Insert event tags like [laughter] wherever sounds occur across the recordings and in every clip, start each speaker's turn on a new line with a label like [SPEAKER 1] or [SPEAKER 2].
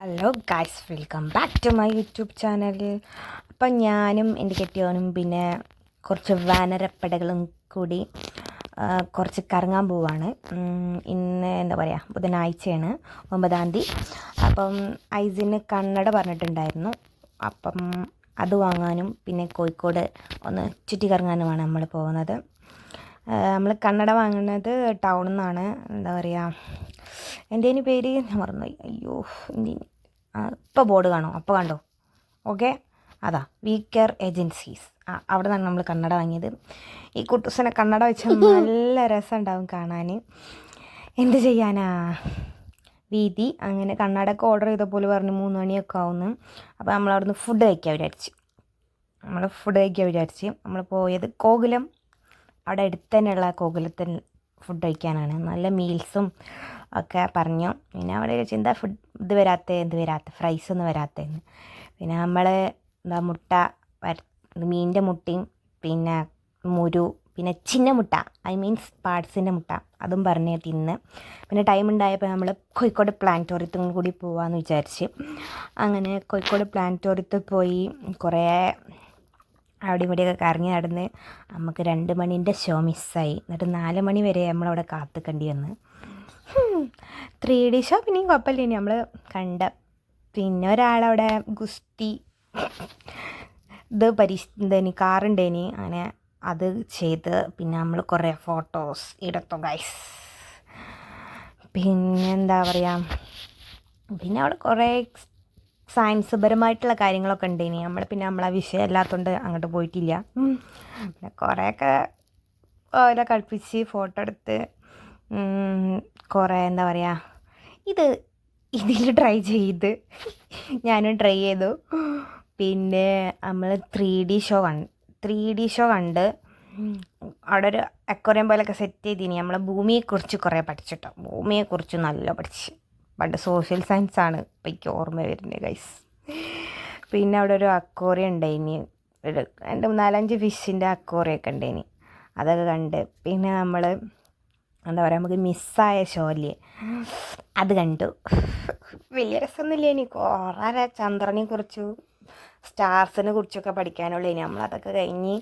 [SPEAKER 1] Hello guys welcome back to my YouTube channel അപ്പം ഞാനും എന്റെ കെട്ടിയവനും പിന്നെ കുറച്ച് വാനരപ്പടകളും കൂടി കുറച്ച് കറങ്ങാൻ പോവാണ്. ഇന്ന് എന്താ പറയുക ബുധനാഴ്ചയാണ് ഒമ്പതാം തീയതി. അപ്പം ഐസിന് കണ്ണട പറഞ്ഞിട്ടുണ്ടായിരുന്നു. അപ്പം അത് വാങ്ങാനും പിന്നെ കോഴിക്കോട് ഒന്ന് ചുറ്റി കറങ്ങാനുമാണ് നമ്മൾ പോകുന്നത്. നമ്മൾ കണ്ണട വാങ്ങുന്നത് ടൗണിൽ നിന്നാണ്. എന്താ പറയുക എന്റെ ഇനി പേര്? ഞാൻ മറന്നുപോയി. അയ്യോ എന്റെ ഇപ്പോൾ ബോർഡ് കാണോ. അപ്പോൾ കണ്ടോ? ഓക്കെ? അതാ വി കെയർ ഏജൻസീസ്. ആ അവിടെ നിന്നാണ് നമ്മൾ കണ്ണട വാങ്ങിയത്. ഈ കുട്ടൂസിനെ കണ്ണട വെച്ച [laughs] നല്ല രസമുണ്ടാവും കാണാൻ എന്ത് ചെയ്യാനാ? വീതി അങ്ങനെ കണ്ണടയൊക്കെ ഓർഡർ ചെയ്ത പോലെ പറഞ്ഞു മൂന്ന് മണിയൊക്കെ ആവുന്നു. അപ്പോൾ നമ്മൾ അവിടുന്ന് ഫുഡ് കഴിക്കാൻ വിചാരിച്ച്. നമ്മൾ ഫുഡ് കഴിക്കാൻ വിചാരിച്ച്. നമ്മൾ പോയത് കോകുലം. അവിടെ അടുത്ത് തന്നെയുള്ള കോകുലത്തിൽ ഫുഡ് കഴിക്കാനാണ്. നല്ല മീൽസും ഒക്കെ പറഞ്ഞു. പിന്നെ അവിടെ എന്താ ഫുഡ് ഇത് വരാത്ത എന്ത് വരാത്ത ഫ്രൈസ് ഒന്നും വരാത്തതെന്ന് പിന്നെ നമ്മൾ എന്താ മുട്ട മീനിന്റെ മുട്ടയും പിന്നെ മുരു പിന്നെ ചിന്ന മുട്ട ഐ മീൻസ് പാർട്സിന്റെ മുട്ട അതും പറഞ്ഞ് തിന്ന് പിന്നെ ടൈം ഉണ്ടായപ്പോൾ നമ്മൾ കോഴിക്കോട് പ്ലാനറ്റോറിയത്തും കൂടി പോവാന്ന് വിചാരിച്ച്. അങ്ങനെ കോഴിക്കോട് പ്ലാനറ്റോറിയത്തിൽ പോയി കുറേ അവിടെ ഇവിടെയൊക്കെ കറങ്ങി നടന്ന് നമുക്ക് രണ്ട് മണീന്റെ ഷോ മിസ്സായി എന്നിട്ട് നാല് മണി വരെ നമ്മളവിടെ കാത്തുക്കേണ്ടി വന്ന് ത്രീ ഡി ഷോ പിന്നെയും കുഴപ്പമില്ല ഇനി നമ്മൾ കണ്ട. പിന്നെ ഒരാളവിടെ ഗുസ്തി. ഇത് എന്തേനി കാറുണ്ടേനി. അങ്ങനെ അത് ചെയ്ത് പിന്നെ നമ്മൾ കുറേ ഫോട്ടോസ് എടുത്തു ഗൈസ് പിന്നെ എന്താ പറയുക പിന്നെ അവിടെ കുറേ സയൻസ് പരമായിട്ടുള്ള കാര്യങ്ങളൊക്കെ ഉണ്ട് ഇനി നമ്മൾ പിന്നെ നമ്മളെ വിഷയം അല്ലാത്തതുകൊണ്ട് അങ്ങോട്ട് പോയിട്ടില്ല. പിന്നെ കുറേയൊക്കെ ഓല കളിപ്പിച്ച് ഫോട്ടോ എടുത്ത് കുറേ എന്താ പറയുക ഇത് ഇതിൽ ട്രൈ ചെയ്ത് ഞാനും ട്രൈ ചെയ്തു. പിന്നെ നമ്മൾ ത്രീ ഡി ഷോ കണ്ട് ത്രീ ഡി ഷോ കണ്ട് അവിടെ ഒരു അക്വറിയം പോലെയൊക്കെ സെറ്റ് ചെയ്തിനി. നമ്മളെ ഭൂമിയെക്കുറിച്ച് കുറേ പഠിച്ചിട്ടോ. ഭൂമിയെക്കുറിച്ച് നല്ല പഠിച്ച്. പണ്ട് സോഷ്യൽ സയൻസ് ആണ്. ഇപ്പം എനിക്ക് ഓർമ്മ വരുന്നത് ഗൈസ് പിന്നെ അവിടെ ഒരു അക്വറിയം ഉണ്ടായിനി ഒരു രണ്ട് നാലഞ്ച് ഫിഷിന്റെ അക്വറിയൊക്കെ ഉണ്ടായിനി അതൊക്കെ കണ്ട്. പിന്നെ നമ്മൾ എന്താ പറയുക നമുക്ക് മിസ്സായ ഷോൽ അത് കണ്ടു. വലിയ രസമൊന്നുമില്ല ഇനി. കുറേ ചന്ദ്രനെ കുറിച്ചു സ്റ്റാർസിനെ കുറിച്ചൊക്കെ പഠിക്കാനുള്ള ഇനി. നമ്മളതൊക്കെ കഴിഞ്ഞ്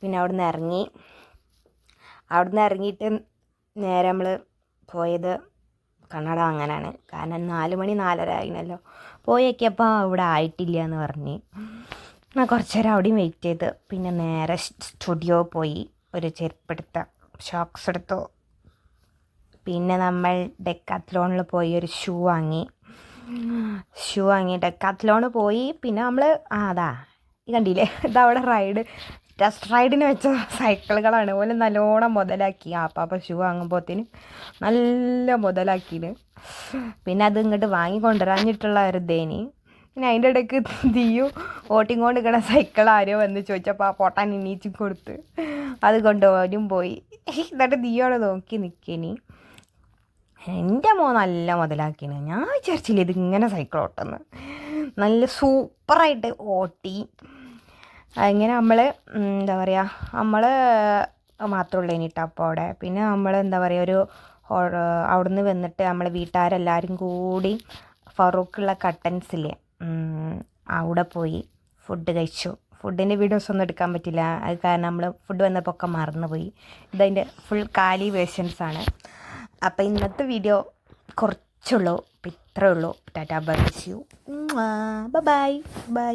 [SPEAKER 1] പിന്നെ അവിടെ നിന്ന് ഇറങ്ങി. അവിടെ നിന്ന് ഇറങ്ങിയിട്ട് നേരെ നമ്മൾ പോയത് കണ്ണട അങ്ങനെയാണ് കാരണം നാല് മണി നാലര ആയിനല്ലോ. പോയേക്കപ്പോൾ ഇവിടെ ആയിട്ടില്ല എന്ന് പറഞ്ഞ്. ഞാൻ കുറച്ച് നേരം അവിടെയും വെയിറ്റ് ചെയ്ത്. പിന്നെ നേരെ സ്റ്റുഡിയോ പോയി. ഒരു ചെരുപ്പെടുത്ത ഷോക്സ് എടുത്തു. പിന്നെ നമ്മൾ ഡെക്കാത്ലോണിൽ പോയി ഒരു ഷൂ വാങ്ങി. ഷൂ വാങ്ങി. ഡെക്കാത്ലോണ് പോയി. പിന്നെ നമ്മൾ ആ അതാ കണ്ടില്ലേ? അവിടെ റൈഡ് ടെസ്റ്റ് റൈഡിന് വെച്ച സൈക്കിളുകളാണ് പോലെ നല്ലോണം മുതലാക്കി. ആ പാപ്പ ഷൂ വാങ്ങുമ്പോഴത്തേന് നല്ല മുതലാക്കിന് പിന്നെ അത് ഇങ്ങോട്ട് വാങ്ങിക്കൊണ്ടുവരാഞ്ഞിട്ടുള്ള ഒരു ദേനി പിന്നെ അതിന്റെ ഇടയ്ക്ക് ദിയു ഓട്ടിങ്ങോണ്ട് നിൽക്കണ സൈക്കിൾ ആരോ വന്ന് ചോദിച്ചപ്പോൾ ആ പൊട്ടാൻ എണീച്ച് കൊടുത്ത് അത് കൊണ്ടുപോലും പോയി. എന്നിട്ട് തീയോടെ നോക്കി നിൽക്കേനി എന്റെ മോൻ നല്ല മുതലാക്കിയാണ്. ഞാൻ വിചാരിച്ചില്ല ഇതിങ്ങനെ സൈക്കിൾ ഓട്ടുന്നു. നല്ല സൂപ്പറായിട്ട് ഓട്ടി. അങ്ങനെ നമ്മൾ എന്താ പറയുക നമ്മൾ മാത്രമുള്ളൂ ഇനിയിട്ട് അപ്പോൾ അവിടെ. പിന്നെ നമ്മൾ എന്താ പറയുക ഒരു അവിടുന്ന് വന്നിട്ട് നമ്മൾ വീട്ടുകാരെല്ലാവരും കൂടി ഫറൂഖുള്ള കട്ടൻസില്ലേ അവിടെ പോയി ഫുഡ് കഴിച്ചു. ഫുഡിന്റെ വീഡിയോസ് ഒന്നും എടുക്കാൻ പറ്റില്ല. അത് കാരണം നമ്മൾ ഫുഡ് വന്നപ്പോൾ ഒക്കെ മറന്നുപോയി. ഇതതിന്റെ ഫുൾ കാലി വേർഷൻസ് ആണ് അപ്പോൾ ഇന്നത്തെ വീഡിയോ കുറച്ചുള്ളൂ. അപ്പോൾ ഇത്രയേ ഉള്ളൂ. Tata bye bye bye